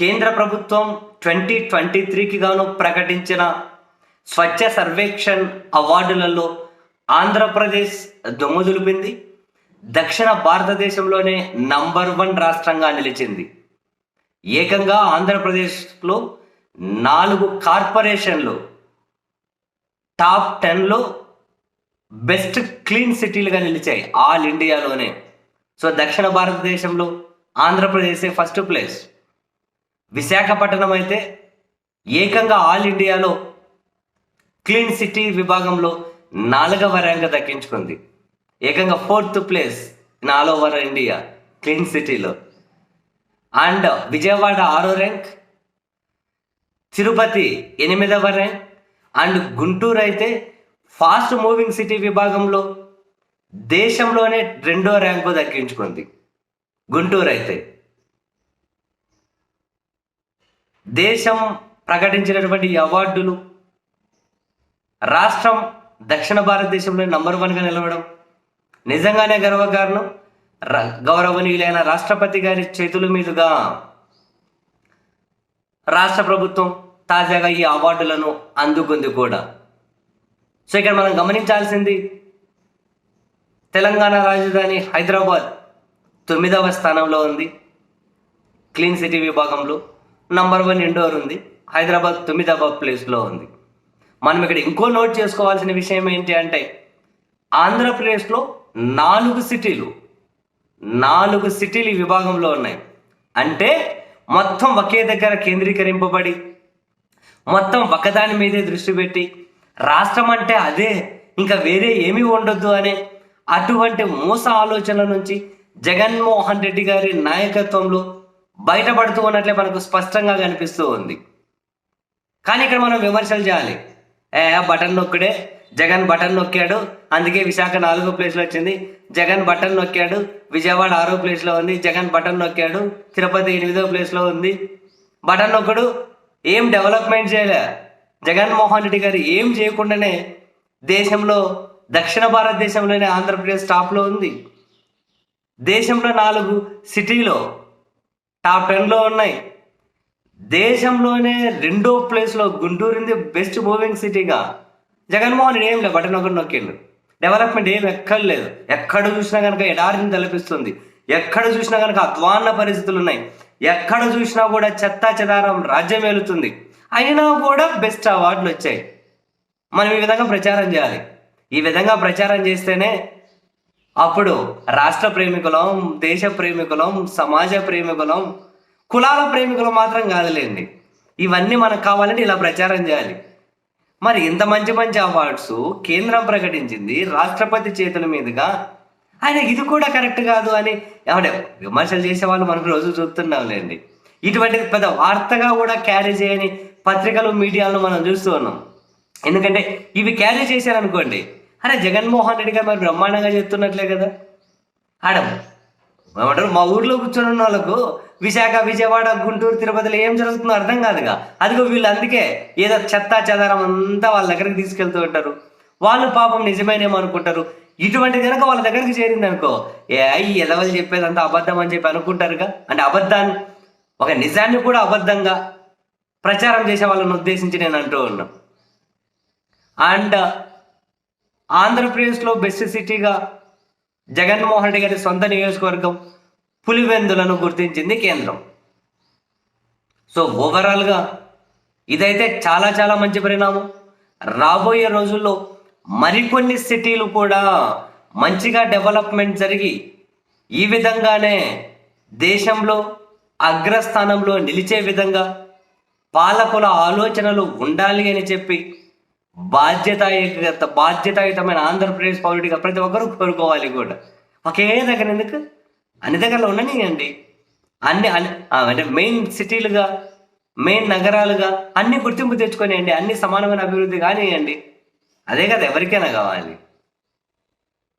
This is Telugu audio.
కేంద్ర ప్రభుత్వం ట్వంటీ ట్వంటీ త్రీకి గాను ప్రకటించిన స్వచ్ఛ సర్వేక్షణ్ అవార్డులలో ఆంధ్రప్రదేశ్ దొమ్ము దక్షిణ భారతదేశంలోనే నంబర్ వన్ రాష్ట్రంగా నిలిచింది. ఏకంగా ఆంధ్రప్రదేశ్లో నాలుగు కార్పొరేషన్లు టాప్ టెన్లో బెస్ట్ క్లీన్ సిటీలుగా నిలిచాయి ఆల్ ఇండియాలోనే. సో దక్షిణ భారతదేశంలో ఆంధ్రప్రదేశే ఫస్ట్ ప్లేస్. విశాఖపట్నం అయితే ఏకంగా ఆల్ ఇండియాలో క్లీన్ సిటీ విభాగంలో నాలుగవ ర్యాంక్ దక్కించుకుంది. ఏకంగా fourth place in all over India clean సిటీలో. అండ్ విజయవాడ ఆరో ర్యాంక్ తిరుపతి ఎనిమిదవ ర్యాంక్ అండ్ గుంటూరు అయితే ఫాస్ట్ మూవింగ్ సిటీ విభాగంలో దేశంలోనే రెండో ర్యాంకు దక్కించుకుంది గుంటూరు అయితే. దేశం ప్రకటించినటువంటి అవార్డులు రాష్ట్రం దక్షిణ భారతదేశంలో నంబర్ వన్గా నిలవడం నిజంగానే గర్వకారణం ర- గౌరవనీయులైన రాష్ట్రపతి గారి చేతుల మీదుగా రాష్ట్ర ప్రభుత్వం తాజాగా ఈ అవార్డులను అందుకుంది కూడా. సో ఇక్కడ మనం గమనించాల్సింది తెలంగాణ రాజధాని హైదరాబాద్ తొమ్మిదవ స్థానంలో ఉంది క్లీన్ సిటీ విభాగంలో. నంబర్ వన్ ఇండోర్ ఉంది. హైదరాబాద్ తొమ్మిదవ ప్లేస్లో ఉంది. మనం ఇక్కడ ఇంకో నోట్ చేసుకోవాల్సిన విషయం ఏంటి అంటే ఆంధ్రప్రదేశ్లో నాలుగు సిటీలు నాలుగు సిటీలు ఈ విభాగంలో ఉన్నాయి. అంటే మొత్తం ఒకే దగ్గర కేంద్రీకరింపబడి మొత్తం ఒకదాని మీదే దృష్టి పెట్టి రాష్ట్రం అంటే అదే ఇంకా వేరే ఏమీ ఉండొద్దు అనే అటువంటి మోస ఆలోచనల నుంచి జగన్మోహన్ రెడ్డి గారి నాయకత్వంలో బయటపడుతూ ఉన్నట్లే మనకు స్పష్టంగా కనిపిస్తూ ఉంది. కానీ ఇక్కడ మనం విమర్శలు చేయాలి. ఏ బటన్ నొక్కడే జగన్ బటన్ నొక్కాడు అందుకే విశాఖ నాలుగో ప్లేస్లో వచ్చింది. జగన్ బటన్ నొక్కాడు విజయవాడ ఆరో ప్లేస్లో ఉంది జగన్ బటన్ నొక్కాడు తిరుపతి ఎనిమిదో ప్లేస్లో ఉంది. బటన్ నొక్కడు ఏం డెవలప్మెంట్ చేయలే. జగన్మోహన్ రెడ్డి గారు ఏం చేయకుండానే దేశంలో దక్షిణ భారతదేశంలోనే ఆంధ్రప్రదేశ్ టాప్లో ఉంది. దేశంలో నాలుగు సిటీలో టాప్ టెన్లో ఉన్నాయి. దేశంలోనే రెండో ప్లేస్లో గుంటూరుంది బెస్ట్ మూవింగ్ సిటీగా జగన్మోహన్ రెడ్డి ఏం లేదు బటన్ ఒకటి నొక్కిండు. డెవలప్మెంట్ ఏం ఎక్కడ లేదు. ఎక్కడ చూసినా కనుక ఎడారిని తలపిస్తుంది. ఎక్కడ చూసినా కనుక అధ్వాన్న పరిస్థితులు ఉన్నాయి ఎక్కడ చూసినా కూడా చెత్తా చెదారం రాజ్యం ఏలుతుంది. అయినా కూడా బెస్ట్ అవార్డులు వచ్చాయి. మనం ఈ విధంగా ప్రచారం చేయాలి. ఈ విధంగా ప్రచారం చేస్తేనే అప్పుడు రాష్ట్ర ప్రేమికులం దేశ ప్రేమికులం సమాజ ప్రేమికులం కులాల ప్రేమికులు మాత్రం కాదులేండి. ఇవన్నీ మనకు కావాలంటే ఇలా ప్రచారం చేయాలి. మరి ఇంత మంచి మంచి అవార్డ్స్ కేంద్రం ప్రకటించింది రాష్ట్రపతి చేతుల మీదుగా. ఆయన ఇది కూడా కరెక్ట్ కాదు అని ఏమంటే విమర్శలు చేసే వాళ్ళు మనకు రోజు చూస్తున్నాంలేండి. ఇటువంటి పెద్ద వార్తగా కూడా క్యారీ చేయని పత్రికలు మీడియాలను మనం చూస్తూ ఉన్నాం. ఎందుకంటే ఇవి క్యారీ చేశారనుకోండి అరే జగన్మోహన్ రెడ్డి గారు మరి బ్రహ్మాండంగా చెప్తున్నట్లే కదా. ఆడ ఏమంటారు? మా ఊర్లో కూర్చొని ఉన్న వాళ్ళకు విశాఖ విజయవాడ గుంటూరు తిరుపతిలో ఏం జరుగుతుందో అర్థం కాదుగా. అదిగో వీళ్ళు అందుకే ఏదో చెత్త చెదారం అంతా వాళ్ళ దగ్గరికి తీసుకెళ్తూ ఉంటారు. వాళ్ళు పాపం నిజమేనేమో అనుకుంటారు. ఇటువంటి కనుక వాళ్ళ దగ్గరికి చేరింది అనుకో ఏ అయ్యి ఎదవలు చెప్పేదంతా అబద్ధం అని చెప్పి అనుకుంటారుగా? అంటే అబద్ధాన్ని ఒక నిజాన్ని కూడా అబద్ధంగా ప్రచారం చేసే వాళ్ళని ఉద్దేశించి నేను అంటూ ఉన్నా. అండ్ ఆంధ్రప్రదేశ్లో బెస్ట్ సిటీగా జగన్మోహన్ రెడ్డి గారి సొంత నియోజకవర్గం పులివెందులను గుర్తించింది కేంద్రం. సో ఓవరాల్గా ఇదైతే చాలా చాలా మంచి పరిణామం. రాబోయే రోజుల్లో మరికొన్ని సిటీలు కూడా మంచిగా డెవలప్మెంట్ జరిగి ఈ విధంగానే దేశంలో అగ్రస్థానంలో నిలిచే విధంగా పాలకుల ఆలోచనలు ఉండాలి అని చెప్పి బాధ్యతాయుత బాధ్యతాయుతమైన ఆంధ్రప్రదేశ్ పౌరుడిగా ప్రతి ఒక్కరూ కోరుకోవాలి కూడా. ఒకే దగ్గర ఎందుకు? అన్ని దగ్గరలో ఉండనియండి. అన్ని అన్ని అంటే మెయిన్ సిటీలుగా మెయిన్ నగరాలుగా అన్ని గుర్తింపు తెచ్చుకొనియండి. అన్ని సమానమైన అభివృద్ధి కానివ్వండి అదే కదా ఎవరికైనా కావాలి.